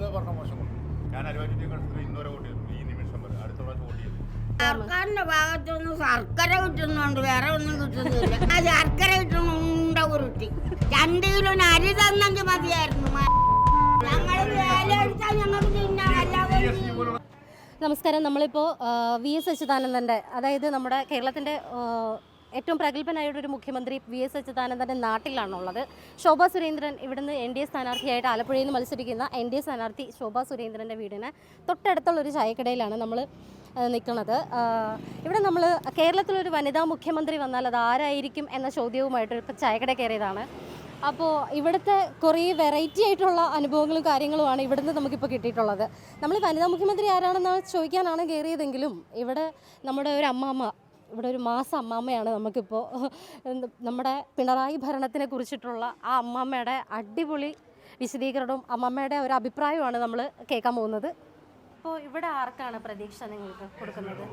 മോശം ഞാൻ വോട്ട് ചെയ്തു. ഈ നിമിഷം വരെ അടുത്ത പ്രാവശ്യം വോട്ട് ചെയ്തു. സർക്കാരിന്റെ ഭാഗത്തുനിന്ന് ശർക്കര കിട്ടുന്നുണ്ട് വേറെ ഒന്നും കിട്ടുന്നില്ല. ആ ശർക്കര കിട്ടുന്നുണ്ട ഉരുട്ടി. രണ്ട് കിലോ അരി തന്നെങ്കിൽ മതിയായിരുന്നു. ഞങ്ങൾ വേല എടുത്താൽ ഞങ്ങൾക്ക് തിന്നാൻ നമസ്കാരം. നമ്മളിപ്പോൾ വി എസ് അച്യുതാനന്ദന്റെ അതായത് നമ്മുടെ കേരളത്തിന്റെ ഏറ്റവും പ്രഗത്ഭനായ ഒരു മുഖ്യമന്ത്രി വി എസ് അച്യുതാനന്ദന്റെ നാട്ടിലാണുള്ളത്. ശോഭ സുരേന്ദ്രൻ ഇവിടുന്ന് എൻ ഡി എ സ്ഥാനാർത്ഥിയായിട്ട് ആലപ്പുഴയിൽ നിന്ന് മത്സരിക്കുന്ന എൻ ഡി എ സ്ഥാനാർത്ഥി ശോഭാ സുരേന്ദ്രന്റെ വീടിന് തൊട്ടടുത്തുള്ള ഒരു ചായക്കടയിലാണ് നമ്മൾ നിൽക്കുന്നത്. ഇവിടെ നമ്മൾ കേരളത്തിലൊരു വനിതാ മുഖ്യമന്ത്രി വന്നാൽ അത് ആരായിരിക്കും എന്ന ചോദ്യവുമായിട്ട് ഇപ്പോൾ ചായക്കട കയറിയതാണ്. അപ്പോൾ ഇവിടുത്തെ കുറേ വെറൈറ്റി ആയിട്ടുള്ള അനുഭവങ്ങളും കാര്യങ്ങളുമാണ് ഇവിടുന്ന് നമുക്കിപ്പോൾ കിട്ടിയിട്ടുള്ളത്. നമ്മൾ വനിതാ മുഖ്യമന്ത്രി ആരാണെന്ന് ചോദിക്കാനാണ് കയറിയതെങ്കിലും ഇവിടെ നമ്മുടെ ഒരു അമ്മാമ്മ ഇവിടെ ഒരു മാസം അമ്മാമ്മയാണ് നമുക്കിപ്പോൾ നമ്മുടെ പിണറായി ഭരണത്തിനെ കുറിച്ചിട്ടുള്ള ആ അമ്മാമ്മയുടെ അടിപൊളി വിശദീകരണവും അമ്മാമ്മയുടെ ഒരു അഭിപ്രായമാണ് നമ്മൾ കേൾക്കാൻ പോകുന്നത്. അപ്പോൾ ഇവിടെ ആർക്കാണ് പ്രതീക്ഷ നിങ്ങൾക്ക് കൊടുക്കുന്നത്?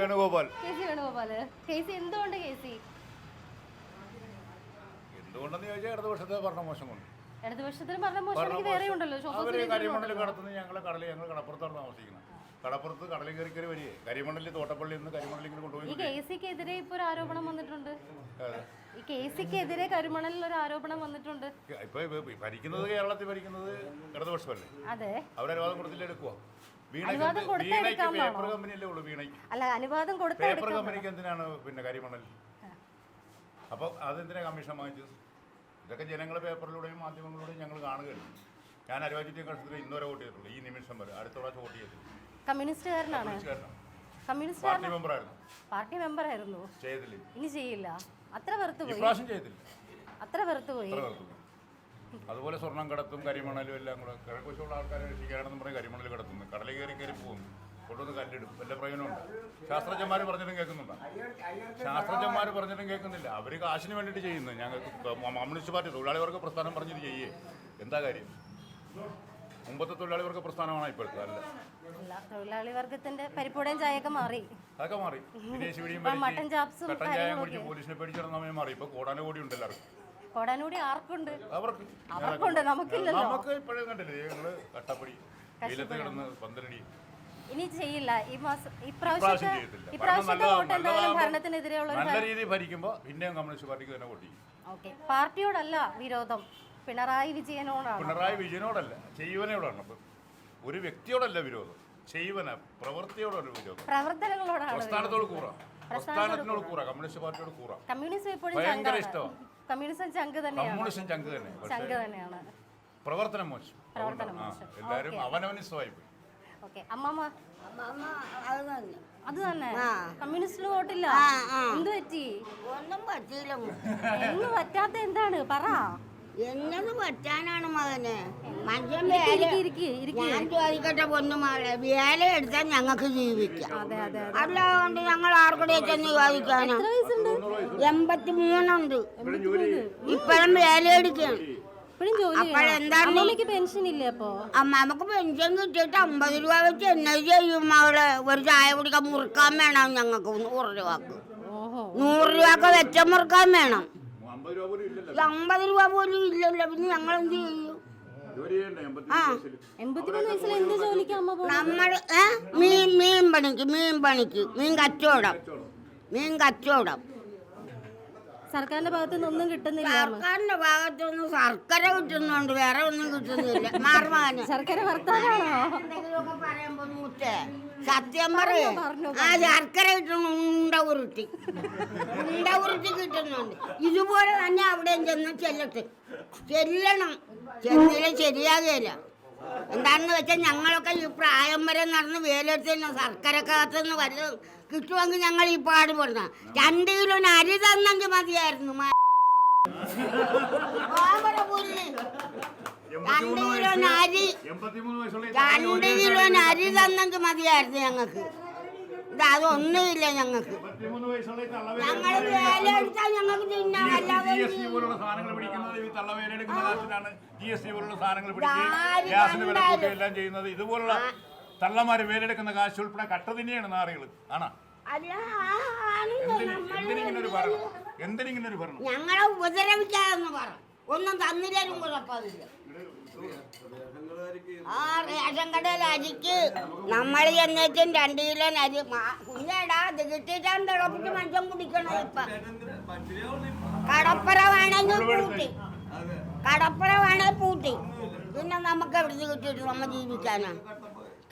Venugopal. K C C Venugopal. K C എന്തുകൊണ്ട് കെ എന്തുകൊണ്ടെന്ന് ചോദിച്ചാൽ ഇടത് വർഷത്തെ ഭരണ മോശം കൊണ്ട് ഇടതുപക്ഷത്തിന് പറഞ്ഞ മോശം വേറെ ഉണ്ടല്ലോ. ഞങ്ങളെ കടലിൽ ഞങ്ങൾ കടപ്പുറത്താണ് താമസിക്കുന്നത്. കടപ്പുറത്ത് കടലിൽ കയറി കയറി വരികയെ. കരിമണലിൽ തോട്ടപ്പള്ളി നിന്ന് കരിമണലിൽ ഇങ്ങനെ ഈ കൊണ്ടുപോയി കെ സിക്കെതിരെ ഇപ്പൊ ഒരു ആരോപണം വന്നിട്ടുണ്ട്. ഈ കെ സിക്കെതിരെ കരുമണലിൽ ഒരു ആരോപണം വന്നിട്ടുണ്ട്. ഇപ്പൊ ഇപ്പൊ ഭരിക്കുന്നത് കേരളത്തിൽ ഭരിക്കുന്നത് ഇടതുപക്ഷമല്ലേ? അതെ. അവരനുവാദം കൊടുത്തില്ല എടുക്കുക അനുവാദം കൊടുത്താ വീണയ്ക്ക്? പേപ്പർ കമ്പനിയല്ലേ ഉള്ളൂ വീണയ്ക്ക്. അല്ല അനുവാദം കൊടുത്ത പേപ്പർ കമ്പനിക്ക് എന്തിനാണ് പിന്നെ കരിമണൽ? അപ്പോൾ അതെന്തിനാ കമ്മീഷൻ വാങ്ങിച്ചത് ഇതൊക്കെ ജനങ്ങളെ പേപ്പറിലൂടെയും മാധ്യമങ്ങളിലൂടെയും ഞങ്ങൾ കാണുകയാണ്. ഞാൻ അരുവാജിറ്റി കണ്ടത്തിൽ ഇന്നുവരെ വോട്ട് ചെയ്തിട്ടുള്ളൂ. ഈ നിമിഷം വരെ. അടുത്ത പ്രാവശ്യം വോട്ട് ചെയ്തില്ല കമ്മ്യൂണിസ്റ്റുകാരനാണ്. കമ്മ്യൂണിസ്റ്റുകാരനാണ്. കമ്മ്യൂണിസ്റ്റ് പാർട്ടി മെമ്പർ ആയിരുന്നു ഇനി ചെയ്യില്ല. അത്ര വെറുത്തു പോയി. അത്ര വെറുത്തു പോയി. അതുപോലെ സ്വർണം കടത്തും കരിമണലും എല്ലാം കൂടെ കിഴക്കുശുള്ള ആൾക്കാരെ രക്ഷിക്കാനാണെന്ന് പറഞ്ഞ് കരിമണൽ കടത്തുന്നു. കടലിൽ കയറി കയറി പോകുന്നു. കൊണ്ടുവന്ന് കല്ലിടും. വല്ല പ്രയോജനമുണ്ട്? ശാസ്ത്രജ്ഞന്മാർ പറഞ്ഞിട്ടും കേൾക്കുന്നുണ്ടോ? ശാസ്ത്രജ്ഞന്മാർ പറഞ്ഞിട്ടും കേൾക്കുന്നില്ല. അവർ കാശിന് വേണ്ടിയിട്ട് ചെയ്യുന്നു. ഞങ്ങൾക്ക് കമ്മ്യൂണിസ്റ്റ് പാർട്ടി തൊഴിലാളികൾക്ക് പ്രസ്ഥാനം പറഞ്ഞിട്ട് ചെയ്യേ. എന്താ കാര്യം? മുമ്പത്തെ തൊഴിലാളികൾക്ക് പ്രസ്ഥാനമാണ് ഇപ്പോഴത്തെ? അല്ല. അല്ല തൊഴിലാളി വർഗത്തിന്റെ പരിപ്പൂടയും ചായയൊക്കെ മാറി. അതൊക്കെ മാറി. വിദേശി പിടിയും ഇപ്പം മട്ടൻ ചാപ്സും കട്ടൻ ചായ കുടിച്ച് പോലീസിനെ പേടിച്ചിരുന്ന സമയം മാറി. ഇപ്പൊ കോടാനുകൂടി ഉണ്ടല്ലോ കോടാനുകൂടി ആർക്കുണ്ട്? അവർക്ക്. അവർക്കുണ്ട്. നമുക്കില്ലല്ലോ. നമുക്ക് ഇപ്പോഴും കണ്ടില്ലേ? ഞങ്ങൾ കട്ടപ്പടി. വെയിലത്ത് കിടന്ന് പന്തലടി. ഇനി ചെയ്യില്ല. ഈ മാസം ഇപ്രാവശ്യം ഇപ്രാവശ്യത്തെ ഇപ്രാവശ്യത്തെ വോട്ട് എന്തായാലും ഭരണത്തിനെതിരെയുള്ള നല്ല രീതിയിൽ ഭരിക്കുമ്പോ പിന്നെയും കമ്മ്യൂണിസ്റ്റ് പാർട്ടിക്ക് തന്നെ വോട്ട് ചെയ്യും. ഓക്കെ. പാർട്ടിയോടല്ല വിരോധം. പിണറായി വിജയനോടാണ്. പിണറായി വിജയനോടല്ല. ചെയ്യുവനോടാണ്. ഒരു വ്യക്തിയോടല്ല വിരോധം. ചെയ്യുവന? പ്രവൃത്തിയോടൊരു വിരോധം പ്രവർത്തനങ്ങളോടാണ് പ്രസ്ഥാനത്തോട് കൂറ. പ്രസ്ഥാനത്തിനോട് കൂറ. കമ്മ്യൂണിസ്റ്റ് പാർട്ടിയോട് കൂറ. കമ്മ്യൂണിസം എപ്പോഴും ഭയങ്കര ഇഷ്ടമാണ് കമ്മ്യൂണിസം ചങ്ക് തന്നെയാണ്. കമ്മ്യൂണിസ്റ്റ് ചങ്ക് തന്നെ. ചങ്ക് തന്നെയാണ്. പ്രവർത്തനം മോശം. പ്രവർത്തനം മോശം. എല്ലാവരും അവനവനിഷ്ടമായി പോയി ഓക്കെ. അമ്മമ്മ? അമ്മ അത് തന്നെ. കമ്മ്യൂണിസ്റ്റിന് വോട്ടില്ല. എന്ത് പറ്റി? ഒന്നും പറ്റിയില്ല. എന്ന് പറ്റാത്ത എന്താണ്? പറ. എന്നത് പറ്റാനാണ് മകനെ. ഞാൻ ചോദിക്കട്ടെ പൊന്നുമാളെ വേല എടുത്താൽ ഞങ്ങൾക്ക് ജീവിക്കാം. അതെ അതെ അതെ. അല്ലാണ്ട് ഞങ്ങൾ ആർക്കൂടെ ചെന്ന് ചോദിക്കാനോ. എത്ര വയസ്സുണ്ട്? എൺപത്തി മൂന്നുണ്ട് ഇപ്പഴും വേല എടുക്കണം അമ്മമ്മക്ക് പെൻഷൻ ഇല്ലേ അപ്പോ? പെൻഷൻ കിട്ടിയിട്ട് അമ്പത് രൂപ വെച്ച് എന്നെ ചെയ്യും? അവിടെ ഒരു ചായ കുടിക്കാൻ മുറുക്കാൻ വേണം ഞങ്ങൾക്ക്. നൂറ് രൂപക്ക്. ഓഹോ. നൂറ് രൂപക്ക് വെച്ച മുറുക്കാൻ വേണം. അമ്പത് രൂപ പോലും ഇല്ലല്ലോ. ഇത് അമ്പത് രൂപ പോലും ഇല്ലല്ലോ. പിന്നെ ഞങ്ങൾ എന്ത് ചെയ്യും? ആ എൺപത്തിമൂന്ന് വയസ്സിൽ എന്ത് ജോലിക്ക് അമ്മ പോകും നമ്മൾ ഏ മീൻ മീൻ പണിക്ക് മീൻ പണിക്ക് മീൻ കച്ചവടം. മീൻ കച്ചവടം. സർക്കാരിന്റെ ഭാഗത്തു നിന്ന് ഒന്നും കിട്ടുന്നില്ല അമ്മ. സർക്കാരിന്റെ ഭാഗത്തുനിന്ന് ശർക്കര കിട്ടുന്നുണ്ട് വേറെ ഒന്നും കിട്ടുന്നില്ല. സർക്കാർ ഭർത്താവാണോ വർത്താനാണോ? എന്തെങ്കിലുമൊക്കെ പറയുമ്പോ മൂത്തേ. സത്യം പറയേ. ആ ശർക്കര കിട്ടുന്നു ഉണ്ട ഉരുട്ടി. ഉണ്ട ഉരുട്ടി കിട്ടുന്നുണ്ട്. ഇതുപോലെ തന്നെ അവിടെയും ചെന്ന് ചെല്ലട്ടെ. ചെല്ലണം. ചെന്നില്ല ശരിയാകുകയില്ല എന്താണെന്ന് വെച്ചാൽ ഞങ്ങളൊക്കെ ഈ പ്രായം വരെ നടന്ന് വേലെടുത്ത് തന്നെ ശർക്കരക്കകത്തുനിന്ന് വല്ലതും കിട്ടുമെങ്കിൽ ഞങ്ങൾ ഈ പാടുപെടുന്ന രണ്ട് കിലോ അരി തന്നെങ്കിൽ മതിയായിരുന്നു. രണ്ട് കിലോ അരി രണ്ട് കിലോ അരി തന്നെങ്കിൽ മതിയായിരുന്നു ഞങ്ങൾക്ക് ഇത് അതൊന്നുമില്ല ഞങ്ങൾക്ക് ഞങ്ങൾ വേല എടുത്താൽ ഞങ്ങൾക്ക് തിന്നാൻ അല്ലാതെ എല്ലാം ചെയ്യുന്നത്. ഇതുപോലുള്ള തള്ളമാര് വേലെടുക്കുന്ന കാശ് ഉൾപ്പെടെ കട്ട തന്നെയാണ് നാറികൾ ആണോ? അല്ല ആ ആണില്ല എന്തിന് നമ്മൾ എന്തിനിങ്ങനെ ഒരു ഭരണം ഭരണം ഞങ്ങളെ ഉപദ്രവിക്കാതെന്ന് പറ. ഒന്നും തന്നില്ലേലും കുഴപ്പമില്ല. ആ റേഷൻ കടയിൽ അരിക്ക് നമ്മൾ ചെന്നേച്ചും രണ്ട് കിലോ അരി. കുഞ്ഞേടാ ഇത് കിട്ടിയിട്ടാണ് തിളപ്പിച്ച് മനുഷ്യൻ കുടിക്കണം ഇപ്പൊ. കടപ്പുറ വേണമെങ്കിൽ പൂട്ടി. കടപ്പുറ വേണമെങ്കിൽ പൂട്ടി. പിന്നെ നമുക്ക് എവിടുന്ന് കിട്ടിയിട്ട് നമ്മൾ ജീവിക്കാനാ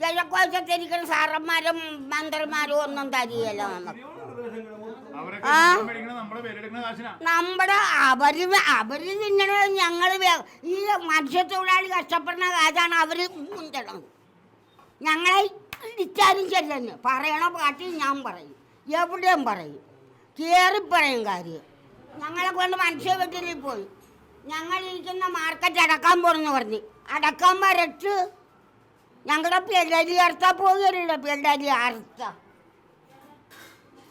കിഴക്കുവശത്തിരിക്കുന്ന സാറന്മാരും മന്ത്രിമാരും ഒന്നും തരികയല്ല നമുക്ക്. ആ. നമ്മുടെ അവർ അവർ തിന്നണത് ഞങ്ങൾ ഈ മത്സ്യത്തൊഴിലാളി കഷ്ടപ്പെടുന്ന കാശാണ് അവർ മുന്തണത് ഞങ്ങളെ ഇടിച്ചാലും ചെല്ലെന്ന് പറയണ പാട്ടി ഞാൻ പറയും. എവിടെയും പറയും. കയറി പറയും കാര്യം. ഞങ്ങളെ കൊണ്ട് മനുഷ്യ വീട്ടിൽ പോയി. ഞങ്ങളിരിക്കുന്ന മാർക്കറ്റ് അടക്കാൻ പോണെന്ന് പറഞ്ഞ്. അടക്കാൻ വരച്ച് ഞങ്ങളുടെ പിള്ളേരി അറുത്താ പോകരുത് പിള്ളേരി അറുത്ത.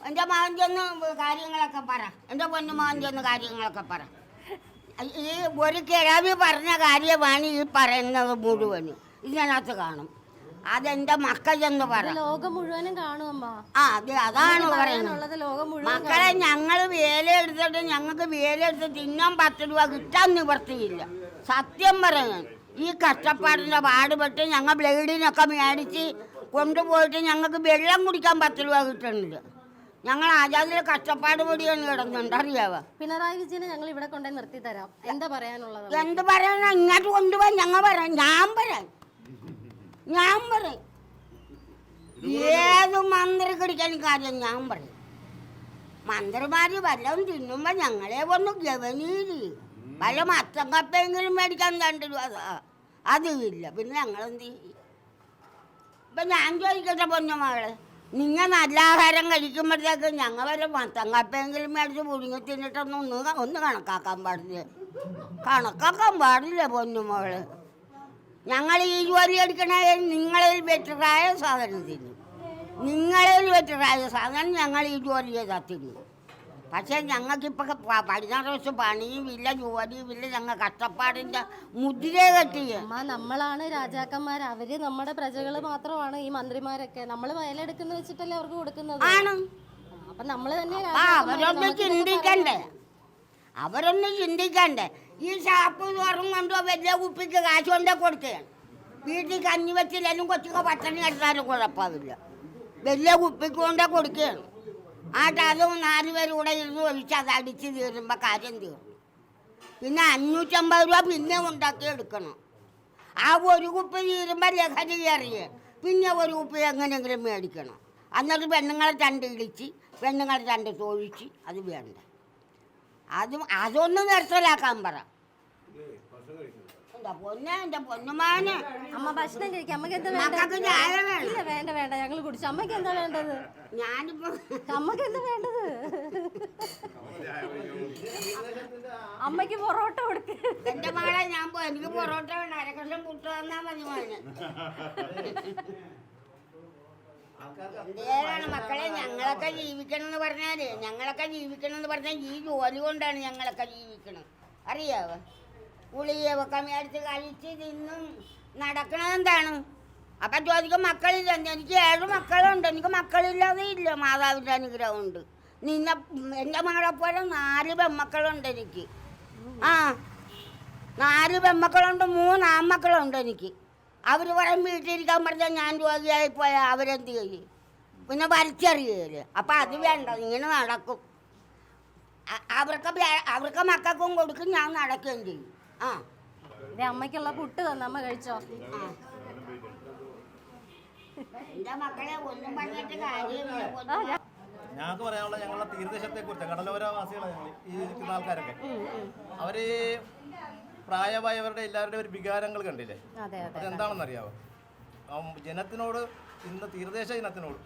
എന്റെ മകൻ ചെന്ന് കാര്യങ്ങളൊക്കെ പറ. എന്റെ പൊന്നു മകൻ ചെന്ന് കാര്യങ്ങളൊക്കെ പറ. ഈ ഒരു കിഴവി പറഞ്ഞ കാര്യമാണ് ഈ പറയുന്നത് മുഴുവനും. ഇതിനകത്ത് കാണും. അതെന്റെ മക്കൾ ചെന്ന് പറ ലോകം മുഴുവനും കാണും അമ്മ. ആ അത് അതാണ് പറയുന്നത്. മക്കളെ ഞങ്ങൾ വേല എടുത്തിട്ട് ഞങ്ങൾക്ക് വേല എടുത്ത് തിന്നാൻ പത്ത് രൂപ കിട്ടാൻ നിവർത്തിയില്ല. സത്യം പറയാൻ ഈ കഷ്ടപ്പാടിന്റെ പാടുപെട്ട് ഞങ്ങൾ ബ്ലേഡിനൊക്കെ മേടിച്ച് കൊണ്ടുപോയിട്ട് ഞങ്ങൾക്ക് വെള്ളം കുടിക്കാൻ പത്ത് രൂപ കിട്ടുന്നില്ല ഞങ്ങൾ ആജാദിലെ കഷ്ടപ്പാട് പൊടിയാണ് കിടന്നുണ്ട് അറിയാവോ പിണറായി വിജയനെ ഞങ്ങൾ ഇവിടെ കൊണ്ടേ നിർത്തി തരാം എന്താ പറയാനുള്ളത്? എന്ത് പറയാനാ? ഇങ്ങോട്ട് കൊണ്ടുപോയി ഞങ്ങൾ പറയാം. ഞാൻ പറയാം. ഞാൻ പറയും. ഏത് മന്ത്രി കടിക്കാൻ കാര്യം ഞാൻ പറയും. മന്ത്രിമാര് വല്ലതും തിന്നുമ്പോ ഞങ്ങളെ ഒന്ന് ഗവനീര്. വല്ല മത്തം കപ്പയെങ്കിലും മേടിക്കാൻ രണ്ട് അതുമില്ല പിന്നെ ഞങ്ങളെന്ത് ചെയ്യും? ഇപ്പൊ ഞാൻ ചോദിക്കട്ടെ പൊന്നുമകളെ നിങ്ങൾ നല്ല ആഹാരം കഴിക്കുമ്പോഴത്തേക്ക് ഞങ്ങൾ വല്ല തങ്ങപ്പെങ്കിലും മേടിച്ച് പുഴുങ്ങി തിന്നിട്ടൊന്നും ഒന്ന് ഒന്ന് കണക്കാക്കാൻ പാടില്ല. കണക്കാക്കാൻ പാടില്ല പൊന്നുമോൾ ഞങ്ങൾ ഈ ജോലി എടുക്കണ നിങ്ങളിൽ ബെറ്ററായ സാധനം തിന്നു. നിങ്ങളിൽ ബെറ്ററായ സാധനം ഞങ്ങൾ ഈ ജോലി ചെയ്താൽ തിന്നും. പക്ഷേ ഞങ്ങൾക്കിപ്പോൾ പതിനാറ് ദിവസം പണിയും ഇല്ല ജോലിയും ഇല്ല ഞങ്ങൾ കഷ്ടപ്പാടിന്റെ മുദ്ര കെട്ടിയ. അമ്മ നമ്മളാണ് രാജാക്കന്മാർ അവർ നമ്മുടെ പ്രജകൾ മാത്രമാണ് ഈ മന്ത്രിമാരൊക്കെ. നമ്മൾ വയലെടുക്കുന്ന വെച്ചിട്ടല്ലേ അവർക്ക് കൊടുക്കുന്നത്. ആണ്. അപ്പൊ നമ്മൾ തന്നെ അവരൊന്ന് ചിന്തിക്കണ്ടേ? അവരൊന്ന് ചിന്തിക്കണ്ടേ? ഈ ഷാപ്പ് തുറന്നു കൊണ്ടോ വലിയ കുപ്പിക്ക് കാശ് കൊണ്ടേ കൊടുക്കുകയാണ് വീട്ടിൽ കഞ്ഞി വെച്ചില്ലെങ്കിലും കൊച്ചുക പട്ടണി എടുത്താലും കുഴപ്പമില്ല. വലിയ കുപ്പിക്ക് കൊണ്ടേ കൊടുക്കുകയാണ് ആട്ട് അതും നാല് പേരും കൂടെ ഇരുന്ന് ഒഴിച്ച് അത് അടിച്ച് തീരുമ്പോൾ കാര്യം തീർന്നു. പിന്നെ അഞ്ഞൂറ്റമ്പത് രൂപ പിന്നെ ഉണ്ടാക്കി എടുക്കണം. ആ ഒരു കുപ്പി തീരുമ്പോൾ ലഹരി കയറിയേ. പിന്നെ ഒരു കുപ്പി എങ്ങനെയെങ്കിലും മേടിക്കണം. എന്നിട്ട് പെണ്ണുങ്ങളെ രണ്ട് ഇടിച്ച് പെണ്ണുങ്ങളെ രണ്ട് തൊഴിച്ച് അത് വേണ്ട. അത് അതൊന്ന് നിർത്തലാക്കാൻ പറ. എന്താ പൊന്നെ എന്റെ പൊന്നുമാനെ. അമ്മ ഭക്ഷണം കഴിക്കാം. അമ്മയ്ക്ക് എന്താ മക്കൾക്ക് വേണ്ടത് ചായ വേണം. ഇല്ല വേണ്ട വേണ്ട. ഞങ്ങൾ കുടിച്ചു. അമ്മയ്ക്ക് എന്താ വേണ്ടത്? ഞാനിപ്പോ അമ്മയ്ക്ക് എന്താ വേണ്ടത്? അമ്മയ്ക്ക് പൊറോട്ട കൊടുക്ക്. എന്റെ മകളെ ഞാൻ പോ എനിക്ക് പൊറോട്ട വേണ്ട അരക്കഷം പുട്ട് തന്നാ മതി മോനെ. എന്തേലാണ് മക്കളെ ഞങ്ങളൊക്കെ ജീവിക്കണം എന്ന് പറഞ്ഞാൽ? ഞങ്ങളൊക്കെ ജീവിക്കണം എന്ന് പറഞ്ഞാൽ ഈ ജോലി കൊണ്ടാണ് ഞങ്ങളൊക്കെ ജീവിക്കണം അറിയാവോ? ഗുളികയൊക്കെ മേടിച്ച് കഴിച്ച് തിന്നും. നടക്കണത് എന്താണ്? അപ്പൊ ചോദിക്കും മക്കളില്ല? എനിക്ക് ഏഴ് മക്കളുണ്ട്. എനിക്ക് മക്കളില്ലാതെ ഇല്ല. മാതാവിന്റെ അനുഗ്രഹം ഉണ്ട് നിന്നെ എന്റെ മകളെ പോലെ നാല് പെമ്മക്കളുണ്ട് എനിക്ക്. ആ നാല് പെമ്മക്കളുണ്ട് മൂന്ന് ആമ്മക്കളുണ്ട് എനിക്ക്. അവർ പറയും വീട്ടിലിരിക്കാൻ പറഞ്ഞാൽ ഞാൻ രോഗിയായി പോയാൽ അവരെന്ത് ചെയ്യും? പിന്നെ വലിച്ചെറിയൽ. അപ്പം അത് വേണ്ട ഇങ്ങനെ നടക്കും. അവർക്ക് അവർക്ക് മക്കൾക്കും കൊടുക്കും ഞാൻ നടക്കുകയും ചെയ്യും. ആ. അമ്മക്കുള്ള അമ്മയ്ക്കുള്ള പുട്ട് തന്ന അമ്മ കഴിച്ചോ? മക്കളെ ഒന്നും പറഞ്ഞിട്ട് കാര്യമില്ല. ഒന്നും ഞങ്ങൾക്ക് പറയാനുള്ള ഞങ്ങളുടെ തീരദേശത്തെ കുറിച്ച് കടലോരവാസികളാണ് ഞങ്ങൾ ഈ ഇരിക്കുന്ന ആൾക്കാരൊക്കെ. അവർ പ്രായമായവരുടെ എല്ലാവരുടെയും ഒരു വികാരങ്ങൾ കണ്ടില്ലേ? അതെ അതെ അതെന്താണെന്ന് അറിയാവോ ജനത്തിനോട് ഇന്ന് തീരദേശ ജനത്തിനോട്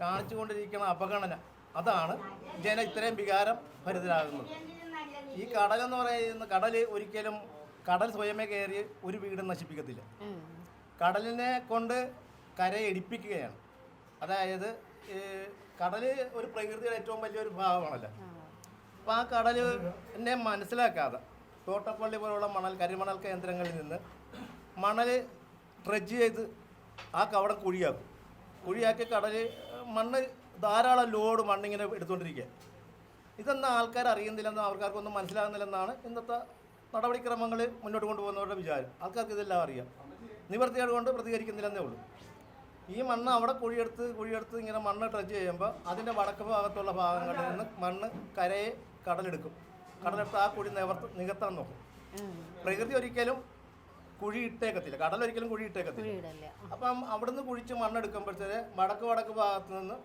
കാണിച്ചുകൊണ്ടിരിക്കുന്ന അപഗണന അതാണ് ജന ഇത്രയും വികാരം ഭരിതരാകുന്നത്. ഈ കടലെന്ന് പറയുന്ന കടൽ ഒരിക്കലും കടൽ സ്വയമേ കയറി ഒരു വീട് നശിപ്പിക്കത്തില്ല. കടലിനെ കൊണ്ട് കരയടിപ്പിക്കുകയാണ് അതായത് കടൽ ഒരു പ്രകൃതിയുടെ ഏറ്റവും വലിയൊരു ഭാഗമാണല്ലോ. അപ്പോൾ ആ കടലിനെ മനസ്സിലാക്കാതെ തോട്ടപ്പള്ളി പോലുള്ള മണൽ കരിമണൽ കേന്ദ്രങ്ങളിൽ നിന്ന് മണൽ ഡ്രഡ്ജ് ചെയ്ത് ആ കവടം കുഴിയാക്കും. കുഴിയാക്കി കടൽ മണ്ണ് ധാരാളം ലോഡ് മണ്ണിങ്ങനെ എടുത്തുകൊണ്ടിരിക്കുക ഇതൊന്നും ആൾക്കാർ അറിയുന്നില്ലെന്നും ആൾക്കാർക്കൊന്നും മനസ്സിലാകുന്നില്ലെന്നാണ് ഇന്നത്തെ നടപടിക്രമങ്ങൾ മുന്നോട്ട് കൊണ്ടുപോകുന്നവരുടെ വിചാരം. ആൾക്കാർക്ക് ഇതെല്ലാം അറിയാം. നിവർത്തിയേട് കൊണ്ട് പ്രതികരിക്കുന്നില്ലെന്നേ ഉള്ളൂ. ഈ മണ്ണ് അവിടെ കുഴിയെടുത്ത് കുഴിയെടുത്ത് ഇങ്ങനെ മണ്ണ് ടച്ച് ചെയ്യുമ്പോൾ അതിന്റെ വടക്ക് ഭാഗത്തുള്ള ഭാഗങ്ങളിൽ നിന്ന് മണ്ണ് കരയെ കടലെടുക്കും. കടലെടുത്ത് ആ കുഴി നിവർത്ത് നികത്താൻ നോക്കും. പ്രകൃതി ഒരിക്കലും കുഴി ഇട്ടേക്കത്തില്ല. കടൽ ഒരിക്കലും കുഴി ഇട്ടേക്കത്തില്ല അപ്പം അവിടുന്ന് കുഴിച്ച് മണ്ണെടുക്കുമ്പോഴത്തേന് വടക്ക് വടക്ക് ഭാഗത്ത് നിന്ന്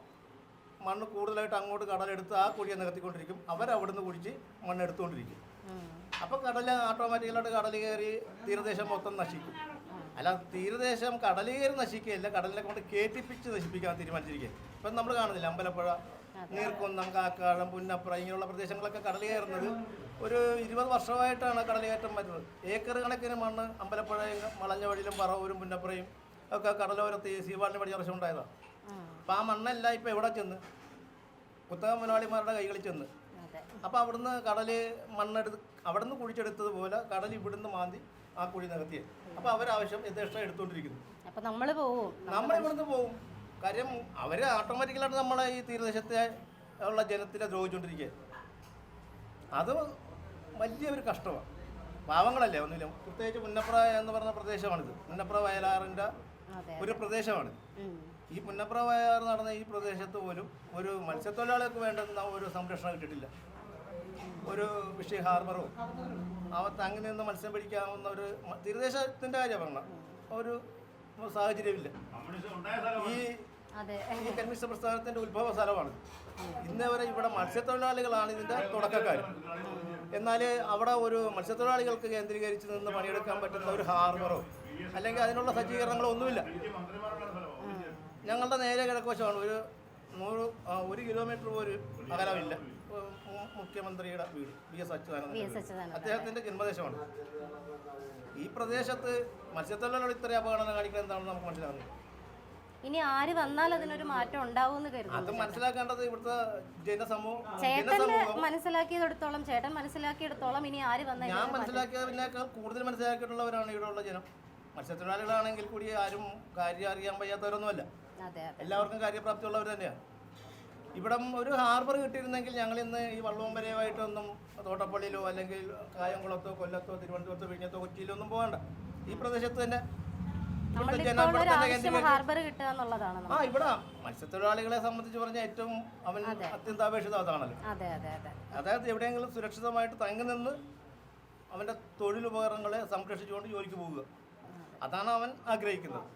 മണ്ണ് കൂടുതലായിട്ട് അങ്ങോട്ട് കടലെടുത്ത് ആ കുഴിയെ നികത്തിക്കൊണ്ടിരിക്കും. അവരവിടുന്ന് കുഴിച്ച് മണ്ണെടുത്തുകൊണ്ടിരിക്കും അപ്പോൾ കടൽ ഓട്ടോമാറ്റിക്കലായിട്ട് കടൽ കയറി തീരദേശം മൊത്തം നശിക്കും. അല്ല തീരദേശം കടൽ കയറി നശിക്കുകയല്ല കടലിനെ കൊണ്ട് കേട്ടിപ്പിച്ച് നശിപ്പിക്കാൻ തീരുമാനിച്ചിരിക്കുക ഇപ്പം നമ്മൾ കാണുന്നില്ല അമ്പലപ്പുഴ നീർക്കുന്നം കാക്കാഴം പുന്നപ്പുറ ഇങ്ങനെയുള്ള പ്രദേശങ്ങളൊക്കെ കടൽ കയറുന്നത് ഒരു ഇരുപത് വർഷമായിട്ടാണ് കടൽ കയറ്റം വരുന്നത്. ഏക്കർ കണക്കിന് മണ്ണ് അമ്പലപ്പുഴയും വളഞ്ഞ വഴിയിലും പറവൂരും പുന്നപ്പുറയും ഒക്കെ കടലോരത്ത് സീവാളിന് പടിഞ്ഞ വർഷം ഉണ്ടായതാണ് അപ്പം ആ മണ്ണെല്ലാം ഇപ്പം എവിടെ ചെന്ന്? കുത്തക മുതലാളിമാരുടെ കൈകളിൽ ചെന്ന്. അപ്പോൾ അവിടുന്ന് കടൽ മണ്ണെടുത്ത് അവിടുന്ന് കുഴിച്ചെടുത്തതുപോലെ കടൽ ഇവിടുന്ന് മാന്തി ആ കുഴി നികത്തി അപ്പോൾ അവരാവശ്യം യഥേഷ്ടം എടുത്തുകൊണ്ടിരിക്കുന്നു അപ്പൊ നമ്മൾ പോവും. നമ്മൾ ഇവിടുന്ന് പോകും കാര്യം അവർ ഓട്ടോമാറ്റിക്കലായിട്ട് നമ്മളെ ഈ തീരദേശത്തെ ഉള്ള ജനത്തിനെ ദ്രോഹിച്ചുകൊണ്ടിരിക്കുക അത് വലിയ ഒരു കഷ്ടമാണ് പാവങ്ങളല്ലേ ഒന്നുമില്ല പ്രത്യേകിച്ച് മുന്നപ്ര എന്ന് പറഞ്ഞ പ്രദേശമാണിത്. മുന്നപ്ര വയലാറിന്റെ അതെ ഒരു പ്രദേശമാണ്. ഈ പുന്നപ്ര വയലാർ നടന്ന ഈ പ്രദേശത്ത് പോലും ഒരു മത്സ്യത്തൊഴിലാളികൾക്ക് വേണ്ടുന്ന ഒരു സംരക്ഷണം കിട്ടിയിട്ടില്ല. ഒരു ഫിഷി ഹാർബറോ? അവത്ത് അങ്ങനെ നിന്ന് മത്സ്യം പിടിക്കാവുന്ന ഒരു തീരദേശത്തിന്റെ തീരദേശത്തിന്റെ കാര്യം പറഞ്ഞ ഒരു സാഹചര്യമില്ല. ഈ ഈ കമ്മ്യൂണിസ്റ്റ് പ്രസ്ഥാനത്തിന്റെ ഉത്ഭവ സ്ഥലമാണ്. ഇന്നേ വരെ ഇവിടെ മത്സ്യത്തൊഴിലാളികളാണ് ഇതിന്റെ തുടക്കക്കാർ എന്നാൽ അവിടെ ഒരു മത്സ്യത്തൊഴിലാളികൾക്ക് കേന്ദ്രീകരിച്ച് നിന്ന് പണിയെടുക്കാൻ പറ്റുന്ന ഒരു ഹാർബറോ അല്ലെങ്കിൽ അതിനുള്ള സജ്ജീകരണങ്ങളോ ഒന്നുമില്ല. ഞങ്ങളുടെ നേരെ കിഴക്കുവശമാണ് ഒരു നൂറ് ഒരു കിലോമീറ്റർ പോലും അകലമില്ല. മുഖ്യമന്ത്രിയുടെ വീട് വി എസ് അച്യുതാനന്ദ അദ്ദേഹത്തിന്റെ ജന്മദേശമാണ്. ഈ പ്രദേശത്ത് മത്സ്യത്തൊഴിലാളികൾ ഇത്രയും അപകടം കാണിക്കുന്നത് എന്താണെന്ന് നമുക്ക് മനസ്സിലാകുന്നത് ഇനി ആര് വന്നാൽ അതിനൊരു മാറ്റം ഉണ്ടാവും അത് മനസ്സിലാക്കേണ്ടത് ഇവിടുത്തെ ജനസമൂഹം ചേട്ടന് മനസ്സിലാക്കിയെടുത്തോളം ചേട്ടൻ മനസ്സിലാക്കിയെടുത്തോളം ഇനി ആര് വന്നാൽ ഞാൻ മനസ്സിലാക്കിയതിനേക്കാൾ കൂടുതൽ മനസ്സിലാക്കിയിട്ടുള്ളവരാണ് ഇവിടെയുള്ള ജനം. മത്സ്യത്തൊഴിലാളികളാണെങ്കിൽ കൂടി ആരും കാര്യം അറിയാൻ വയ്യാത്തവരൊന്നുമല്ല. എല്ലാവർക്കും കാര്യപ്രാപ്തിയുള്ളവർ തന്നെയാണ്. ഇവിടം ഒരു ഹാർബർ കിട്ടിയിരുന്നെങ്കിൽ ഞങ്ങൾ ഇന്ന് ഈ വള്ളവും വരെയായിട്ടൊന്നും തോട്ടപ്പള്ളിയിലോ അല്ലെങ്കിൽ കായംകുളത്തോ കൊല്ലത്തോ തിരുവനന്തപുരത്തോ വിഴിഞ്ഞത്തോ കൊച്ചിയിലോ ഒന്നും പോകണ്ട. ഈ പ്രദേശത്ത് തന്നെ ആ. ഇവിടെ. മത്സ്യത്തൊഴിലാളികളെ സംബന്ധിച്ച് പറഞ്ഞ ഏറ്റവും അവൻ അത്യന്താപേക്ഷിത അതാണല്ലോ. അതെ അതെ അതെ. അതായത് എവിടെയെങ്കിലും സുരക്ഷിതമായിട്ട് തങ്ങി നിന്ന് അവന്റെ തൊഴിലുപകരണങ്ങളെ സംരക്ഷിച്ചുകൊണ്ട് ജോലിക്ക് പോവുക. അതാണ് അവൻ ആഗ്രഹിക്കുന്നത്.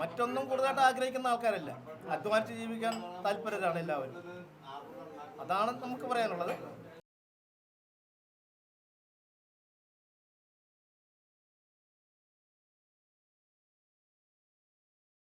മറ്റൊന്നും കൂടുതലായിട്ട് ആഗ്രഹിക്കുന്ന ആൾക്കാരല്ല. അധ്വാനിച്ച് ജീവിക്കാൻ താല്പര്യരാണ് എല്ലാവരും. അതാണ് നമുക്ക് പറയാനുള്ളത്.